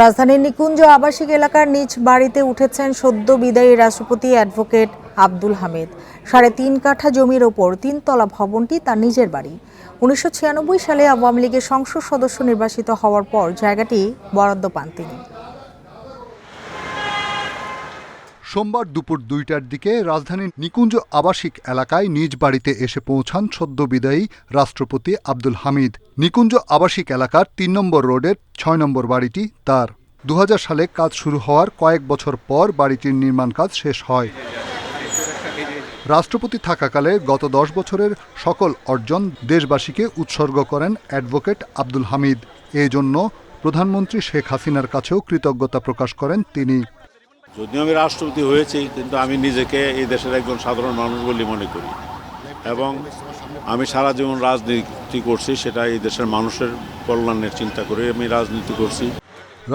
রাজধানীর নিকুঞ্জ আবাসিক এলাকার নিজ বাড়িতে উঠেছেন সদ্য বিদায়ী রাষ্ট্রপতি অ্যাডভোকেট আব্দুল হামিদ। সাড়ে তিন কাঠা জমির ওপর তিনতলা ভবনটি তার নিজের বাড়ি। উনিশশো ছিয়ানব্বই সালে আওয়ামী লীগের সংসদ সদস্য নির্বাচিত হওয়ার পর জায়গাটি বরাদ্দ পান তিনি। সোমবার দুপুর দুইটার দিকে রাজধানীর নিকুঞ্জ আবাসিক এলাকায় নিজ বাড়িতে এসে পৌঁছান সদ্য বিদায়ী রাষ্ট্রপতি আব্দুল হামিদ। নিকুঞ্জ আবাসিক এলাকার তিন নম্বর রোডের ছয় নম্বর বাড়িটি তার। দু হাজার সালে কাজ শুরু হওয়ার কয়েক বছর পর বাড়িটির নির্মাণ কাজ শেষ হয়। রাষ্ট্রপতি থাকাকালে গত দশ বছরের সকল অর্জন দেশবাসীকে উৎসর্গ করেন অ্যাডভোকেট আব্দুল হামিদ। এই জন্য প্রধানমন্ত্রী শেখ হাসিনার কাছেও কৃতজ্ঞতা প্রকাশ করেন তিনি। যদিও আমি রাষ্ট্রপতি হয়েছি কিন্তু আমি নিজেকে এই দেশের একজন সাধারণ মানুষ বলে মনে করি। এবং আমি সারা জীবন রাজনীতি করছি সেটা এই দেশের মানুষের কল্যাণের চিন্তা করে আমি রাজনীতি করছি।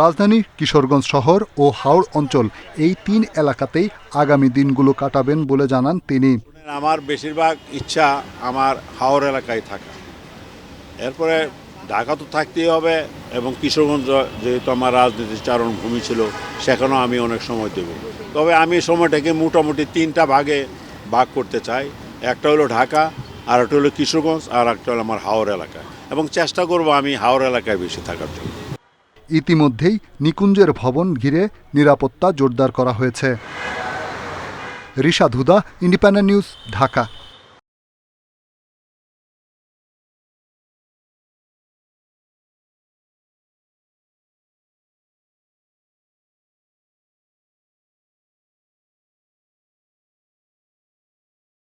রাজধানী কিশোরগঞ্জ শহর ও হাওড় অঞ্চল এই তিন এলাকাতেই আগামী দিনগুলো কাটাবেন বলে জানান তিনি। আমার বেশিরভাগ ইচ্ছা আমার হাওড় এলাকায় থাকা। এরপরে ঢাকা তো থাকতেই হবে এবং কিশোরগঞ্জ যেহেতু আমার রাজনীতির চারণ ভূমি ছিল, সেখানেও আমি অনেক সময় দেব। তবে আমি সময়টাকে মোটামুটি তিনটা ভাগে ভাগ করতে চাই। একটা হলো ঢাকা, আর একটা হলো কিশোরগঞ্জ, আর একটা হলো আমার হাওড় এলাকা। এবং চেষ্টা করব আমি হাওড় এলাকায় বেশি থাকার জন্য। ইতিমধ্যেই নিকুঞ্জের ভবন ঘিরে নিরাপত্তা জোরদার করা হয়েছে। Risha Dhuda Independent News, Dhaka.